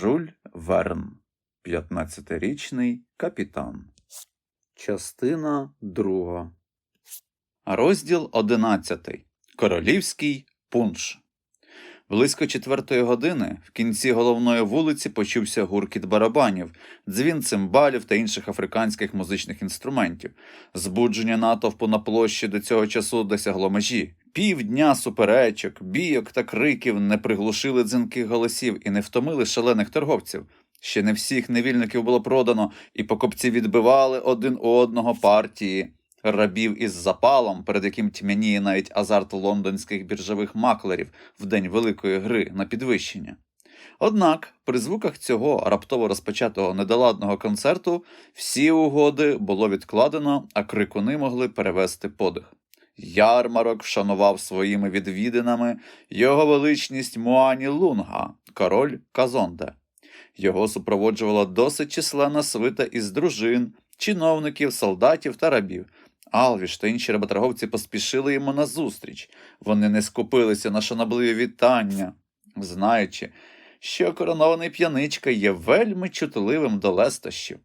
Жуль Верн, 15-річний капітан. Частина 2. Розділ 11. Королівський пунш. Близько четвертої години в кінці головної вулиці почувся гуркіт барабанів, дзвін цимбалів та інших африканських музичних інструментів. Збудження натовпу на площі до цього часу досягло межі. Півдня суперечок, бійок та криків не приглушили дзвінких голосів і не втомили шалених торговців. Ще не всіх невільників було продано, і покупці відбивали один у одного партії рабів із запалом, перед яким тьмяніє навіть азарт лондонських біржових маклерів в день великої гри на підвищення. Однак, при звуках цього раптово розпочатого недоладного концерту всі угоди було відкладено, а крикуни могли перевести подих. Ярмарок вшанував своїми відвідинами його величність Муані Лунга, король Казонде. Його супроводжувала досить численна свита із дружин, чиновників, солдатів та рабів. Алвіш та інші работорговці поспішили йому назустріч. Вони не скупилися на шанобливі вітання, знаючи, що коронований п'яничка є вельми чутливим до лестощів.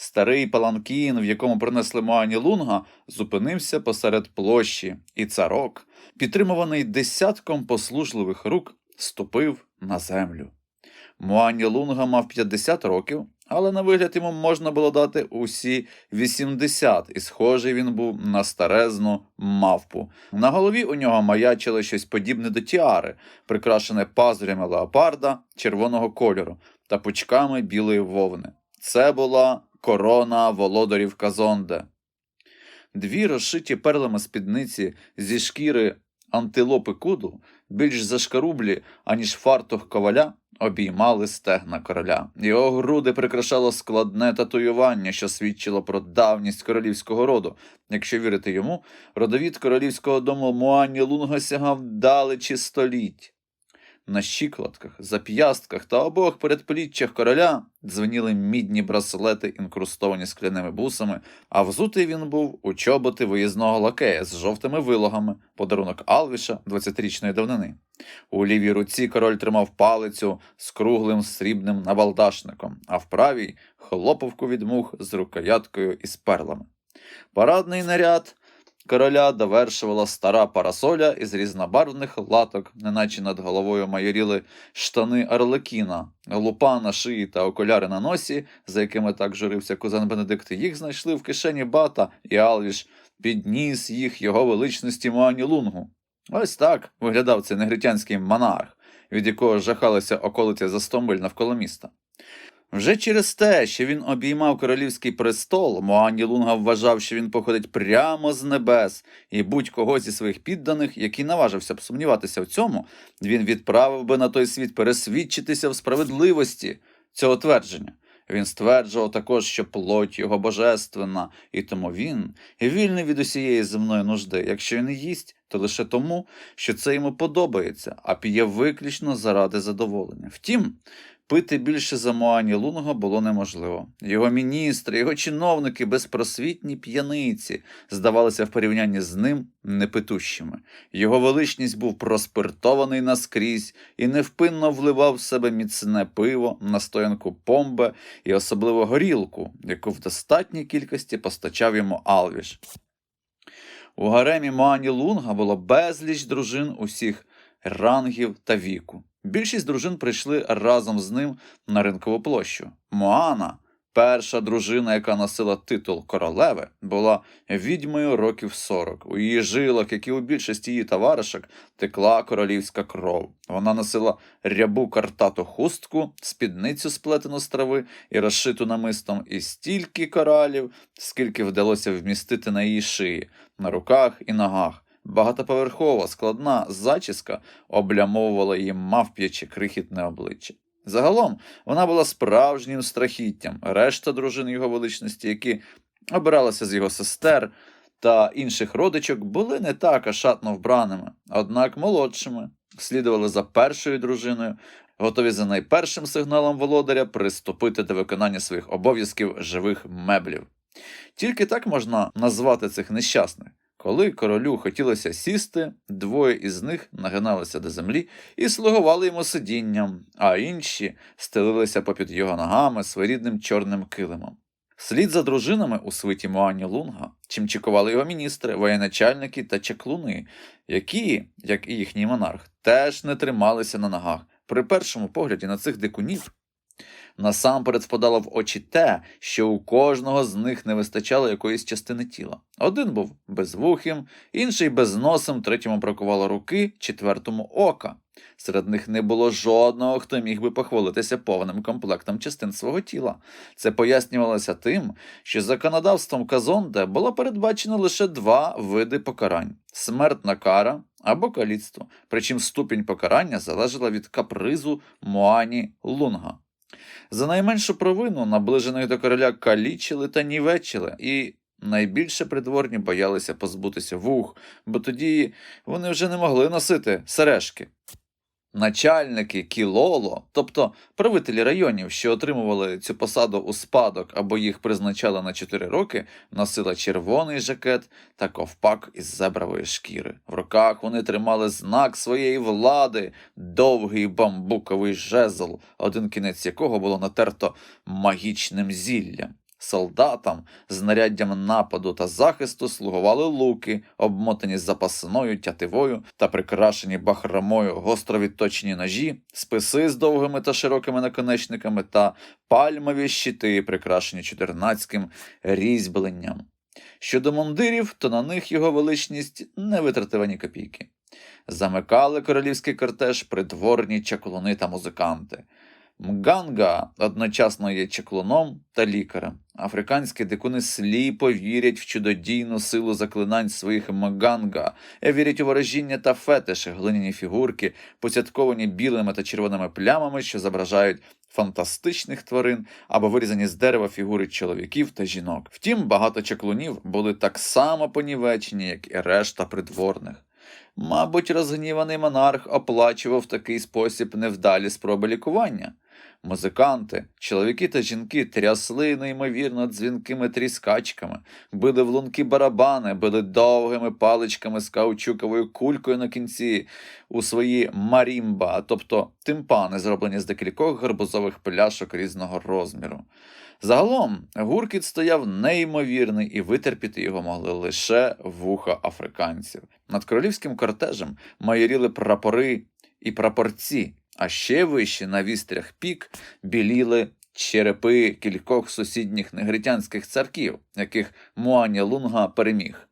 Старий паланкін, в якому принесли Моані Лунга, зупинився посеред площі, і царок, підтримуваний десятком послужливих рук, ступив на землю. Муані Лунга мав 50 років, але на вигляд йому можна було дати усі 80, і схожий він був на старезну мавпу. На голові у нього маячило щось подібне до тіари, прикрашене пазурями леопарда червоного кольору та пучками білої вовни. Це була корона володарів Казонде. Дві розшиті перлами спідниці зі шкіри антилопи куду, більш зашкарублі, аніж фартух коваля, обіймали стегна короля. Його груди прикрашало складне татуювання, що свідчило про давність королівського роду. Якщо вірити йому, родовід королівського дому Муані Лунга сягав далечі століть. На щиколотках, зап'ястках та обох передпліччях короля дзвеніли мідні браслети, інкрустовані скляними бусами, а взутий він був у чоботи виїзного лакея з жовтими вилогами, подарунок Алвіша 20-річної давнини. У лівій руці король тримав палицю з круглим срібним набалдашником, а в правій хлоповку від мух з рукояткою із перлами. Парадний наряд короля довершувала стара парасоля із різнобарвних латок, неначе над головою майоріли штани Арлекіна, лупа на шиї та окуляри на носі, за якими так журився кузен Бенедикт. Їх знайшли в кишені бата, і Алвіш підніс їх його величності Муані Лунгу. Ось так виглядав цей негритянський монарх, від якого жахалися околиці Застомбель навколо міста. Вже через те, що він обіймав королівський престол, Моані Лунга вважав, що він походить прямо з небес, і будь-кого зі своїх підданих, який наважився б сумніватися в цьому, він відправив би на той світ пересвідчитися в справедливості цього твердження. Він стверджував також, що плоть його божественна, і тому він вільний від усієї земної нужди. Якщо він їсть, то лише тому, що це йому подобається, а п'є виключно заради задоволення. Втім, пити більше за Моані Лунга було неможливо. Його міністри, його чиновники, безпросвітні п'яниці, здавалися в порівнянні з ним непитущими. Його величність був проспиртований наскрізь і невпинно вливав в себе міцне пиво, настоянку помбе і особливо горілку, яку в достатній кількості постачав йому Алвіш. У гаремі Моані Лунга було безліч дружин усіх рангів та віку. Більшість дружин прийшли разом з ним на ринкову площу. Моана, перша дружина, яка носила титул королеви, була відьмою років 40. У її жилах, як і у більшості її товаришок, текла королівська кров. Вона носила рябу картату хустку, спідницю сплетену з трави і розшиту намистом, і стільки коралів, скільки вдалося вмістити на її шиї, на руках і ногах. Багатоповерхова, складна зачіска облямовувала її мавп'яче крихітне обличчя. Загалом вона була справжнім страхіттям. Решта дружин його величності, які обиралися з його сестер та інших родичок, були не так ашатно вбраними, однак молодшими, слідували за першою дружиною, готові за найпершим сигналом володаря приступити до виконання своїх обов'язків живих меблів. Тільки так можна назвати цих нещасних. Коли королю хотілося сісти, двоє із них нагиналися до землі і слугували йому сидінням, а інші стелилися попід його ногами своєрідним чорним килимом. Слід за дружинами у свиті Муані Лунга чимчикували його міністри, воєначальники та чаклуни, які, як і їхній монарх, теж не трималися на ногах. При першому погляді на цих дикунів насамперед спадало в очі те, що у кожного з них не вистачало якоїсь частини тіла. Один був безвухим, інший безносим, третьому бракувало руки, четвертому ока. Серед них не було жодного, хто міг би похвалитися повним комплектом частин свого тіла. Це пояснювалося тим, що законодавством Казонде було передбачено лише два види покарань: смертна кара або каліцтво. Причому ступінь покарання залежала від капризу Муані Лунга. За найменшу провину наближених до короля калічили та нівечили, і найбільше придворні боялися позбутися вух, бо тоді вони вже не могли носити сережки. Начальники кілоло, тобто правителі районів, що отримували цю посаду у спадок або їх призначали на 4 роки, носили червоний жакет та ковпак із зебрової шкіри. В руках вони тримали знак своєї влади, довгий бамбуковий жезл, один кінець якого було натерто магічним зіллям. Солдатам, знаряддям нападу та захисту слугували луки, обмотані запасною тятивою та прикрашені бахромою гостро відточені ножі, списи з довгими та широкими наконечниками та пальмові щити, прикрашені чотирнацьким різьбленням. Щодо мундирів, то на них його величність не витратив ані копійки. Замикали королівський кортеж придворні чаклуни та музиканти. Мганга одночасно є чеклуном та лікарем. Африканські дикуни сліпо вірять в чудодійну силу заклинань своїх мганга, вірять у ворожіння та фетиші, глиняні фігурки, поцятковані білими та червоними плямами, що зображають фантастичних тварин або вирізані з дерева фігури чоловіків та жінок. Втім, багато чаклунів були так само понівечені, як і решта придворних. Мабуть, розгніваний монарх оплачував такий спосіб невдалі спроби лікування. Музиканти, чоловіки та жінки трясли неймовірно дзвінкими тріскачками, били в лунки барабани, били довгими паличками з каучуковою кулькою на кінці у свої марімба, тобто тимпани, зроблені з декількох гарбузових пляшок різного розміру. Загалом гуркіт стояв неймовірний, і витерпіти його могли лише вуха африканців. Над королівським кортежем майоріли прапори і прапорці, а ще вище на вістрях пік біліли черепи кількох сусідніх негритянських царків, яких Муаня Лунга переміг.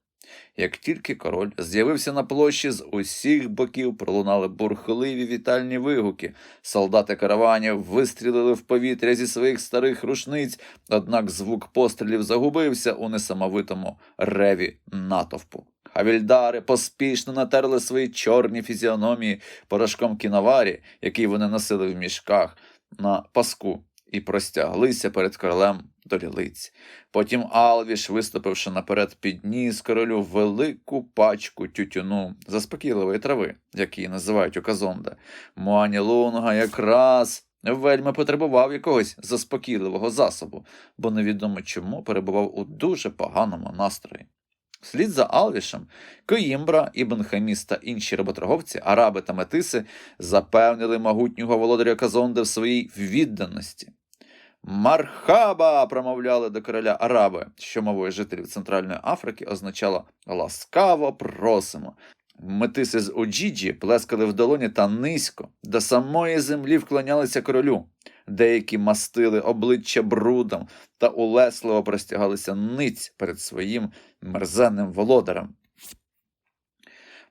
Як тільки король з'явився на площі, з усіх боків пролунали бурхливі вітальні вигуки. Солдати караванів вистрілили в повітря зі своїх старих рушниць, однак звук пострілів загубився у несамовитому реві натовпу. Хавільдари поспішно натерли свої чорні фізіономії порошком кіноварі, який вони носили в мішках на паску, і простяглися перед королем до лілиць. Потім Алвіш, виступивши наперед, підніс королю велику пачку тютюну заспокійливої трави, як її називають у Казонде. Муані Лунга якраз вельми потребував якогось заспокійливого засобу, бо невідомо чому перебував у дуже поганому настрої. Вслід за Алвішем, Коїмбра, Ібн Хаміс та інші работорговці, араби та метиси запевнили могутнього володаря Казонде в своїй відданості. Мархаба! промовляли до короля араби, що мовою жителів Центральної Африки означало ласкаво просимо. Метиси з Оджіджі плескали в долоні та низько, до самої землі вклонялися королю. Деякі мастили обличчя брудом та улесливо простягалися ниць перед своїм мерзенним володарем.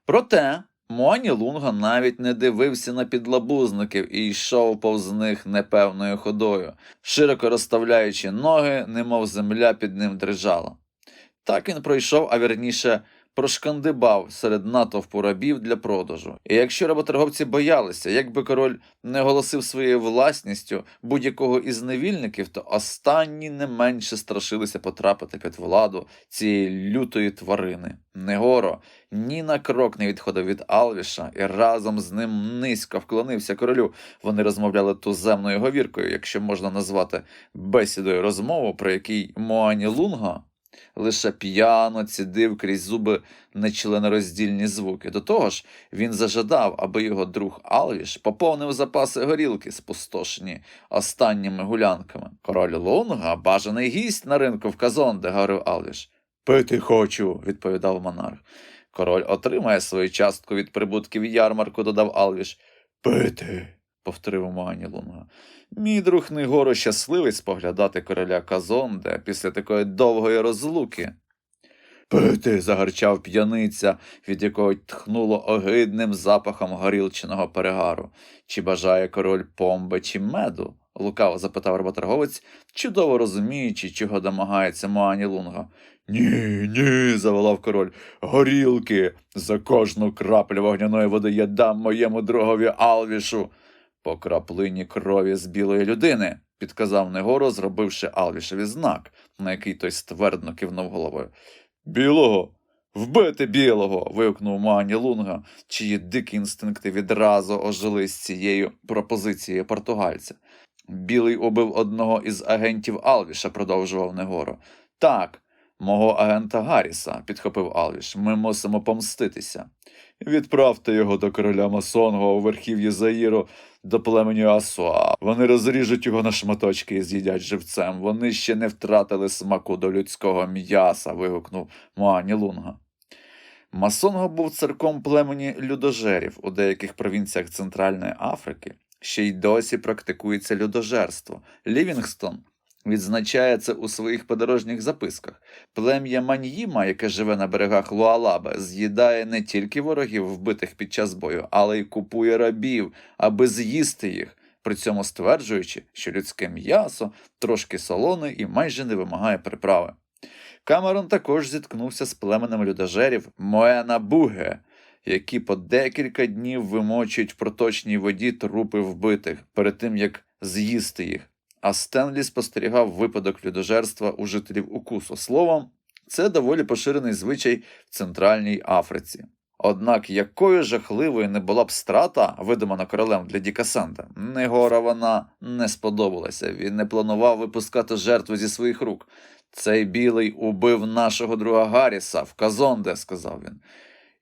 Проте Муані Лунга навіть не дивився на підлабузників і йшов повз них непевною ходою, широко розставляючи ноги, немов земля під ним дрижала. Так він пройшов, а вірніше прошкандибав серед натовпу рабів для продажу. І якщо работорговці боялися, якби король не оголосив своєю власністю будь-якого із невільників, то останні не менше страшилися потрапити під владу цієї лютої тварини. Негоро ні на крок не відходив від Алвіша і разом з ним низько вклонився королю. Вони розмовляли туземною говіркою, якщо можна назвати бесідою розмову, про якій Моані Лунга Лише п'яно цідив крізь зуби нечленороздільні звуки. До того ж, він зажадав, аби його друг Алвіш поповнив запаси горілки, спустошені останніми гулянками. Король Лунга, бажаний гість на ринку в Казонде, говорив Алвіш. Пити хочу, відповідав монарх. Король отримає свою частку від прибутків ярмарку, додав Алвіш. Пити, повторив Моані Лунга. Мій друг Негоро щасливий споглядати короля Казонде після такої довгої розлуки. Пити. загарчав п'яниця, від якого тхнуло огидним запахом горілченого перегару. Чи бажає король помби чи меду? лукаво запитав работорговець, чудово розуміючи, чого домагається Моані Лунга. Ні, ні, заволав король. Горілки. За кожну краплю вогняної води я дам моєму другові Алвішу. По краплині крові з білої людини, підказав Негоро, зробивши Алвішеві знак, на який той ствердно кивнув головою. Білого. Вбити білого. вигукнув Мані Лунга, чиї дикі інстинкти відразу ожили з цією пропозицією португальця. Білий убив одного із агентів Алвіша, продовжував Негоро. Так, мого агента Гарріса, підхопив Алвіш. Ми мусимо помститися. Відправте його до короля Масонго у верхів'ї Заїру до племені Асуа. Вони розріжуть його на шматочки і з'їдять живцем. Вони ще не втратили смаку до людського м'яса. вигукнув Муанілунга. Масонго був церком племені людожерів у деяких провінціях Центральної Африки. Ще й досі практикується людожерство. Лівінгстон відзначає це у своїх подорожніх записках. Плем'я Маньїма, яке живе на берегах Луалаби, з'їдає не тільки ворогів, вбитих під час бою, але й купує рабів, аби з'їсти їх, при цьому стверджуючи, що людське м'ясо трошки солоне і майже не вимагає приправи. Камерон також зіткнувся з племенем людожерів Моена Буге, які по декілька днів вимочують в проточній воді трупи вбитих перед тим як з'їсти їх. А Стенлі спостерігав випадок людожерства у жителів укусу. Словом, це доволі поширений звичай в Центральній Африці. Однак якою жахливою не була б страта, видумана королем для Діка Санда, Негора вона не сподобалася. Він не планував випускати жертву зі своїх рук. Цей білий убив нашого друга Гарріса в Казонде, сказав він.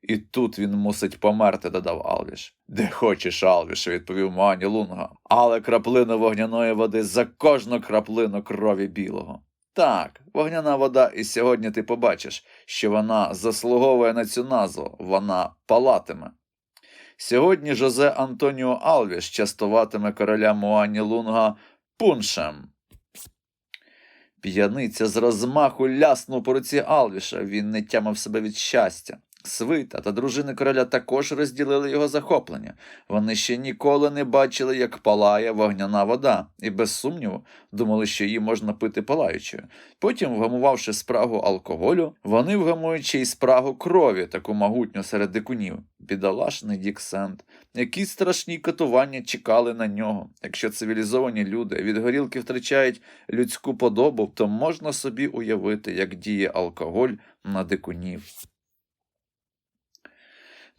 І тут він мусить померти, додав Алвіш. Де хочеш, Алвіш, відповів Мані Лунга, але краплину вогняної води за кожну краплину крові білого. Так, вогняна вода, і сьогодні ти побачиш, що вона заслуговує на цю назву, вона палатиме. Сьогодні Жозе Антоніо Алвіш частуватиме короля Муані Лунга пуншем. П'яниця з розмаху ляснув по руці Алвіша, він не тямив себе від щастя. Свита та дружини короля також розділили його захоплення. Вони ще ніколи не бачили, як палає вогняна вода, і без сумніву думали, що її можна пити палаючою. Потім, вгамувавши спрагу алкоголю, вони вгамують ще й спрагу крові, таку могутню серед дикунів. Бідолашний Дік Сент. Які страшні катування чекали на нього. Якщо цивілізовані люди від горілки втрачають людську подобу, то можна собі уявити, як діє алкоголь на дикунів.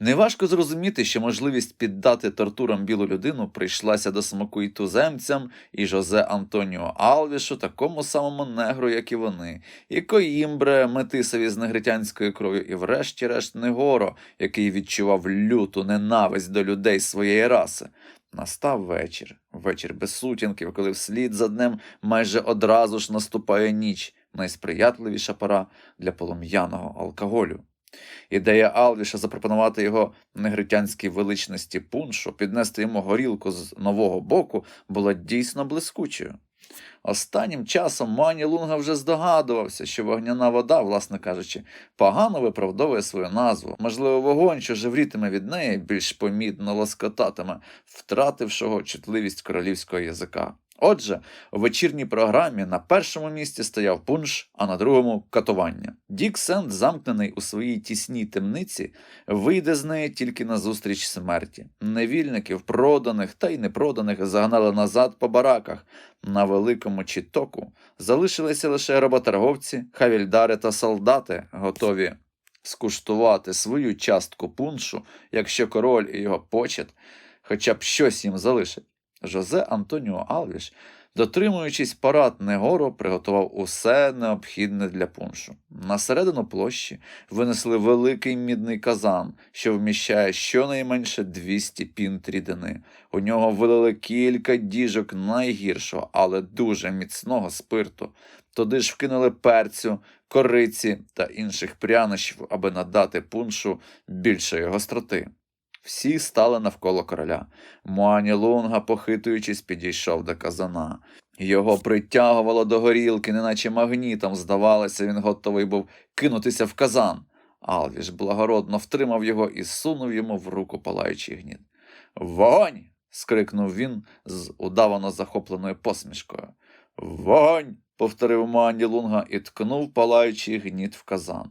Неважко зрозуміти, що можливість піддати тортурам білу людину прийшлася до смаку і туземцям, і Жозе Антоніо Алвішу, такому самому негру, як і вони, і Коїмбре, метисові з негритянською кров'ю, і врешті-решт Негоро, який відчував люту ненависть до людей своєї раси. Настав вечір, вечір без сутінків, коли вслід за днем майже одразу ж наступає ніч, найсприятливіша пора для полум'яного алкоголю. Ідея Алвіша запропонувати його негритянській величності пуншу, піднести йому горілку з нового боку, була дійсно блискучою. Останнім часом Мані Лунга вже здогадувався, що вогняна вода, власне кажучи, погано виправдовує свою назву. Можливо, вогонь, що живрітиме від неї, більш помітно лоскотатиме, втратившого чутливість королівського язика. Отже, у вечірній програмі на першому місці стояв пунш, а на другому катування. Дік Сент, замкнений у своїй тісній темниці, вийде з неї тільки на зустріч смерті. Невільників, проданих та й непроданих загнали назад по бараках. На великому чітоку залишилися лише работорговці, хавільдари та солдати, готові скуштувати свою частку пуншу, якщо король і його почет хоча б щось їм залишать. Жозе Антоніо Алвіш Дотримуючись парад Негоро, приготував усе необхідне для пуншу. На середину площі винесли великий мідний казан, що вміщає щонайменше 200 пінт рідини. У нього вилили кілька діжок найгіршого, але дуже міцного спирту. Туди ж вкинули перцю, кориці та інших прянощів, аби надати пуншу більшої гостроти. Всі стали навколо короля. Муані Лунга, похитуючись, підійшов до казана. Його притягувало до горілки, неначе магнітом, здавалося, він готовий був кинутися в казан. Алвіш благородно втримав його і сунув йому в руку палаючий гніт. Вогонь. скрикнув він з удавано захопленою посмішкою. Вогонь. повторив Муані Лунга і ткнув палаючий гніт в казан.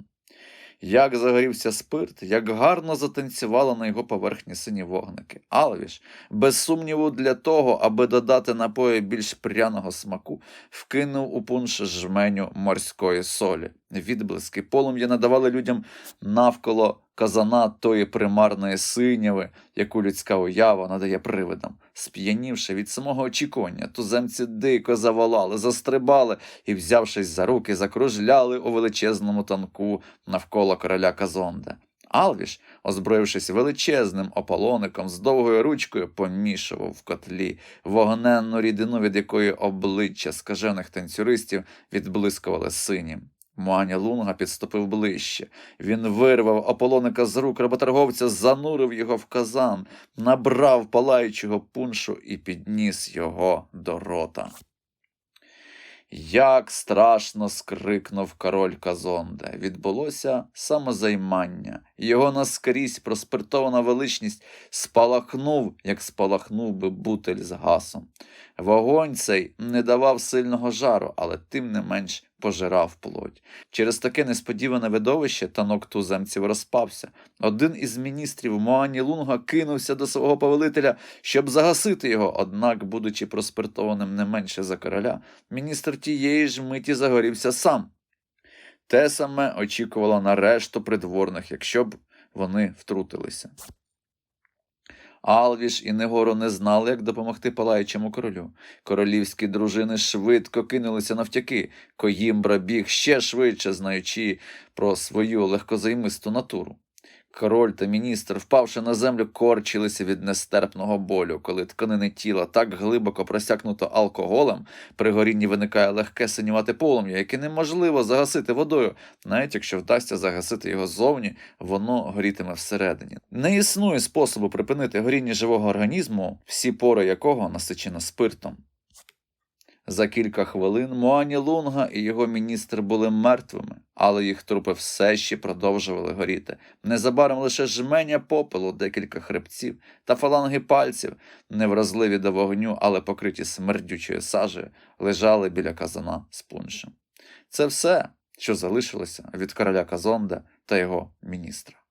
Як загорівся спирт, як гарно затанцювали на його поверхні сині вогники. Алвіш, без сумніву, для того, аби додати напою більш пряного смаку, вкинув у пунш жменю морської солі. Відблиски полум'я надавали людям навколо казана тої примарної синяви, яку людська уява надає привидам. Сп'янівши від самого очікування, туземці дико заволали, застрибали і, взявшись за руки, закружляли у величезному танку навколо короля Казонде. Алвіш, озброївшись величезним ополоником з довгою ручкою, помішував в котлі вогненну рідину, від якої обличчя скажених танцюристів відблискували синім. Муаня Лунга підступив ближче. Він вирвав ополоника з рук работорговця, занурив його в казан, набрав палаючого пуншу і підніс його до рота. Як страшно скрикнув король Казонде. Відбулося самозаймання. Його наскрізь проспиртована величність спалахнув, як спалахнув би бутель з гасом. Вогонь цей не давав сильного жару, але тим не менш пожирав плоть. Через таке несподіване видовище танок туземців розпався. Один із міністрів Моані Лунга кинувся до свого повелителя, щоб загасити його, однак, будучи проспиртованим не менше за короля, міністр тієї ж миті загорівся сам. Те саме очікувало на решту придворних, якщо б вони втрутилися. Алвіш і Негоро не знали, як допомогти палаючому королю. Королівські дружини швидко кинулися навтяки. Коїмбра біг ще швидше, знаючи про свою легкозаймисту натуру. Король та міністр, впавши на землю, корчилися від нестерпного болю, коли тканини тіла так глибоко просякнуто алкоголем, при горінні виникає легке синювате полум'я, яке неможливо загасити водою, навіть якщо вдасться загасити його ззовні, воно горітиме всередині. Не існує способу припинити горіння живого організму, всі пори якого насичено спиртом. За кілька хвилин Муані Лунга і його міністр були мертвими, але їх трупи все ще продовжували горіти. Незабаром лише жменя попелу, декілька хребців та фаланги пальців, невразливі до вогню, але покриті смердючою сажею, лежали біля казана з пуншем. Це все, що залишилося від короля Казонда та його міністра.